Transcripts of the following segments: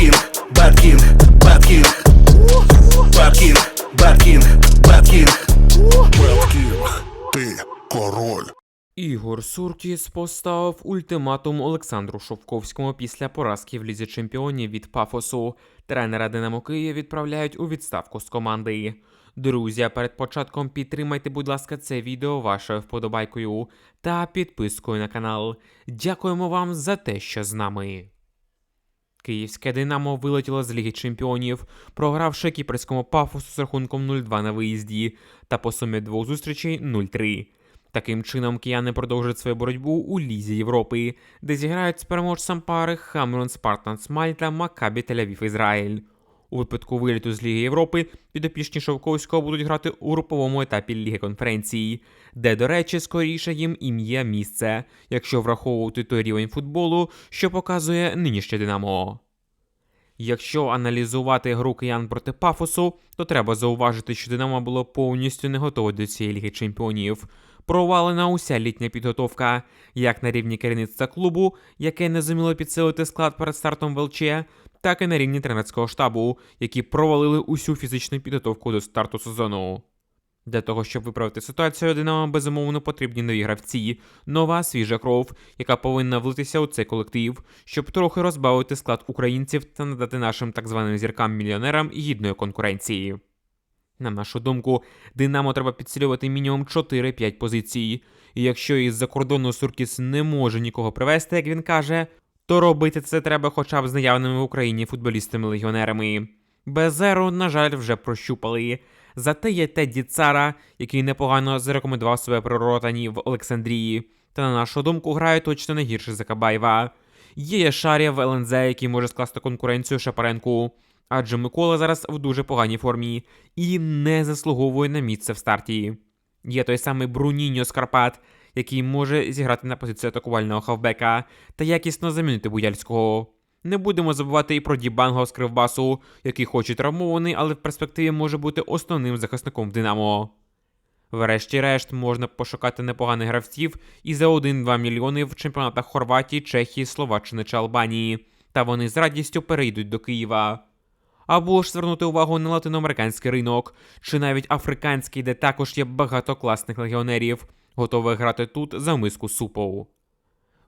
Bad King, Bad King, Bad King. Беткін, ти король. Ігор Суркіс поставив ультиматум Олександру Шовковському після поразки в лізі чемпіонів від Пафосу. Тренера Динамо Київ відправляють у відставку з команди. Друзі, перед початком підтримайте, будь ласка, це відео вашою вподобайкою та підпискою на канал. Дякуємо вам за те, що з нами. Київське Динамо вилетіло з Ліги Чемпіонів, програвши кіпрському пафосу з рахунком 0-2 на виїзді та по сумі двох зустрічей 0-3. Таким чином, кияни продовжують свою боротьбу у Лізі Європи, де зіграють з переможцем пари Хамрон Спартан Смальта, Макабі Тель-Авів Ізраїль. У випадку виліту з Ліги Європи підопічні Шовковського будуть грати у груповому етапі Ліги конференції, де, до речі, скоріше їм ім'я місце, якщо враховувати той рівень футболу, що показує нинішнє Динамо. Якщо аналізувати гру киян проти пафосу, то треба зауважити, що Динамо було повністю не готове до цієї ліги чемпіонів. Провалена уся літня підготовка, як на рівні керівництва клубу, яке не зуміло підсилити склад перед стартом ВЛЧ, так і на рівні тренерського штабу, які провалили усю фізичну підготовку до старту сезону. Для того, щоб виправити ситуацію, Динамо безумовно потрібні нові гравці, нова свіжа кров, яка повинна влитися у цей колектив, щоб трохи розбавити склад українців та надати нашим так званим зіркам-мільйонерам гідної конкуренції. На нашу думку, Динамо треба підсилювати мінімум 4-5 позицій. І якщо із-за кордону Суркіс не може нікого привезти, як він каже, то робити це треба хоча б з наявними в Україні футболістами-легіонерами. Безеру, на жаль, вже прощупали. Зате є Тедді Цара, який непогано зарекомендував себе при ротані в Олександрії, та на нашу думку грає точно не гірше за Кабаєва. Є Яшарія в ЛНЗ, який може скласти конкуренцію Шапаренку, адже Микола зараз в дуже поганій формі і не заслуговує на місце в старті. Є той самий Бруніньо з Карпат, який може зіграти на позицію атакувального хавбека та якісно замінити Буяльського. Не будемо забувати і про Дібанго з Кривбасу, який хоч і травмований, але в перспективі може бути основним захисником Динамо. Врешті-решт можна пошукати непоганих гравців і за 1-2 мільйони в чемпіонатах Хорватії, Чехії, Словаччини чи Албанії, та вони з радістю перейдуть до Києва. Або ж звернути увагу на латиноамериканський ринок, чи навіть африканський, де також є багато класних легіонерів, готових грати тут за миску супу.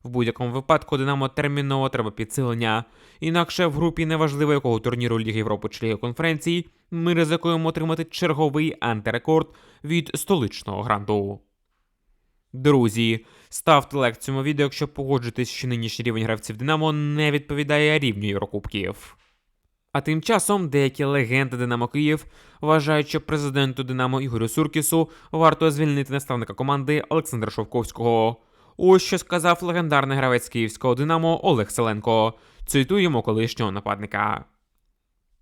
В будь-якому випадку Динамо терміново треба підсилення. Інакше в групі неважливо якого турніру Ліги Європи чи Ліги конференцій, ми ризикуємо отримати черговий антирекорд від столичного гранду. Друзі, ставте лайк цьому відео, якщо погоджуєтесь, що нинішній рівень гравців Динамо не відповідає рівню Єврокубків. А тим часом деякі легенди Динамо Київ вважають, що президенту Динамо Ігорю Суркісу варто звільнити наставника команди Олександра Шовковського. Ось що сказав легендарний гравець київського Динамо Олег Селенко. Цитуємо колишнього нападника.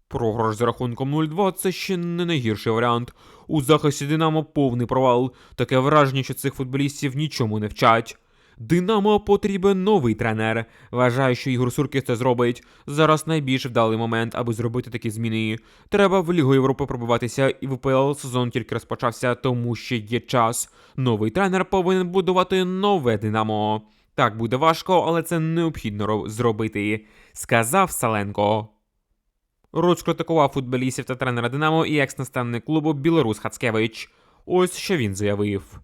Програш з рахунком 0-2 це ще не найгірший варіант. У захисті Динамо повний провал. Таке враження, що цих футболістів нічому не вчать. Динамо потрібен новий тренер. Вважаю, що Ігор Суркіс це зробить. Зараз найбільш вдалий момент, аби зробити такі зміни. Треба в Лігу Європи пробиватися, і в УПЛ сезон тільки розпочався, тому ще є час. Новий тренер повинен будувати нове Динамо. Так буде важко, але це необхідно зробити, сказав Саленко. Руч критикував футболістів та тренера Динамо і екс-наставник клубу Білорус Хацкевич. Ось що він заявив.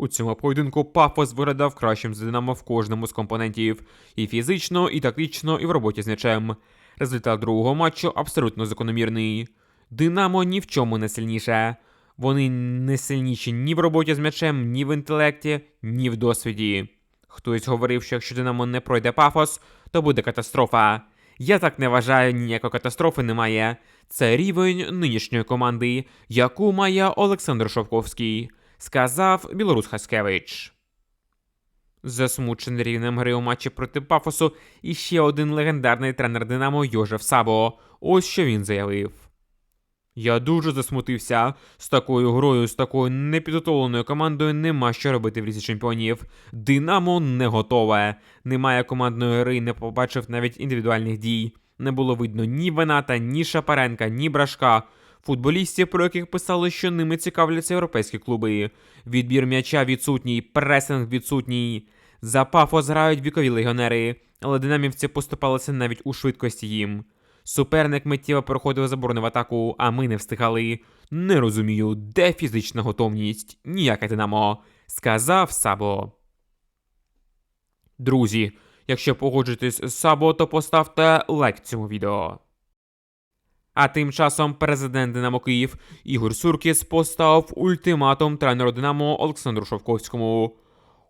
У цьому поєдинку Пафос виглядав кращим з Динамо в кожному з компонентів і фізично, і тактично, і в роботі з м'ячем. Результат другого матчу абсолютно закономірний. Динамо ні в чому не сильніше. Вони не сильніші ні в роботі з м'ячем, ні в інтелекті, ні в досвіді. Хтось говорив, що якщо Динамо не пройде пафос, то буде катастрофа. Я так не вважаю, ніякої катастрофи немає. Це рівень нинішньої команди, яку має Олександр Шовковський, сказав Білорус Хаскевич. Засмучений рівнем гри у матчі проти Пафосу і ще один легендарний тренер Динамо Йожеф Сабо. Ось що він заявив. Я дуже засмутився. З такою грою, з такою непідготовленою командою нема що робити в лізі чемпіонів. Динамо не готове. Немає командної гри, не побачив навіть індивідуальних дій. Не було видно ні Вената, ні Шапаренка, ні Брашка. Футболістів, про яких писали, що ними цікавляться європейські клуби. Відбір м'яча відсутній, пресинг відсутній. За пафос грають вікові легіонери. але динамівці поступалися навіть у швидкості їм. Суперник миттєво переходив заборони в атаку, а ми не встигали. Не розумію, де фізична готовність? Ніяке Динамо, сказав Сабо. Друзі, якщо погоджуєтесь з Сабо, то поставте лайк цьому відео. А тим часом президент Динамо Київ Ігор Суркіс поставив ультиматум тренеру Динамо Олександру Шовковському.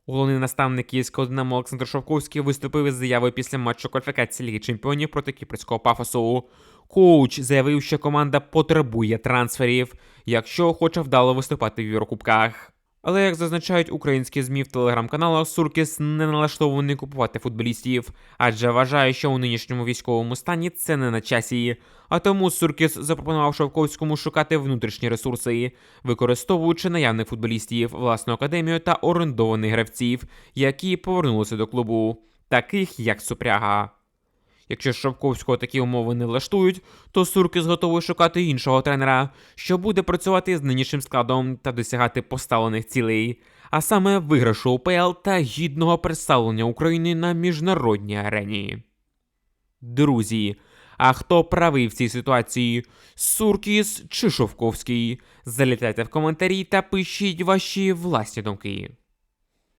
Головний наставник київського Динамо Олександр Шовковський виступив із заявою після матчу кваліфікації Ліги Чемпіонів проти кіпрського пафосу. Коуч заявив, що команда потребує трансферів, якщо хоче вдало виступати в Єврокубках. Але як зазначають українські ЗМІ в телеграм-каналах, Суркіс не налаштований купувати футболістів, адже вважає, що у нинішньому військовому стані це не на часі. А тому Суркіс запропонував Шовковському шукати внутрішні ресурси, використовуючи наявних футболістів, власну академію та орендованих гравців, які повернулися до клубу, таких як Супряга. Якщо Шовковського такі умови не влаштують, то Суркіс готовий шукати іншого тренера, що буде працювати з нинішнім складом та досягати поставлених цілей, а саме виграшу УПЛ та гідного представлення України на міжнародній арені. Друзі, а хто правий в цій ситуації? Суркіс чи Шовковський? Залітайте в коментарі та пишіть ваші власні думки.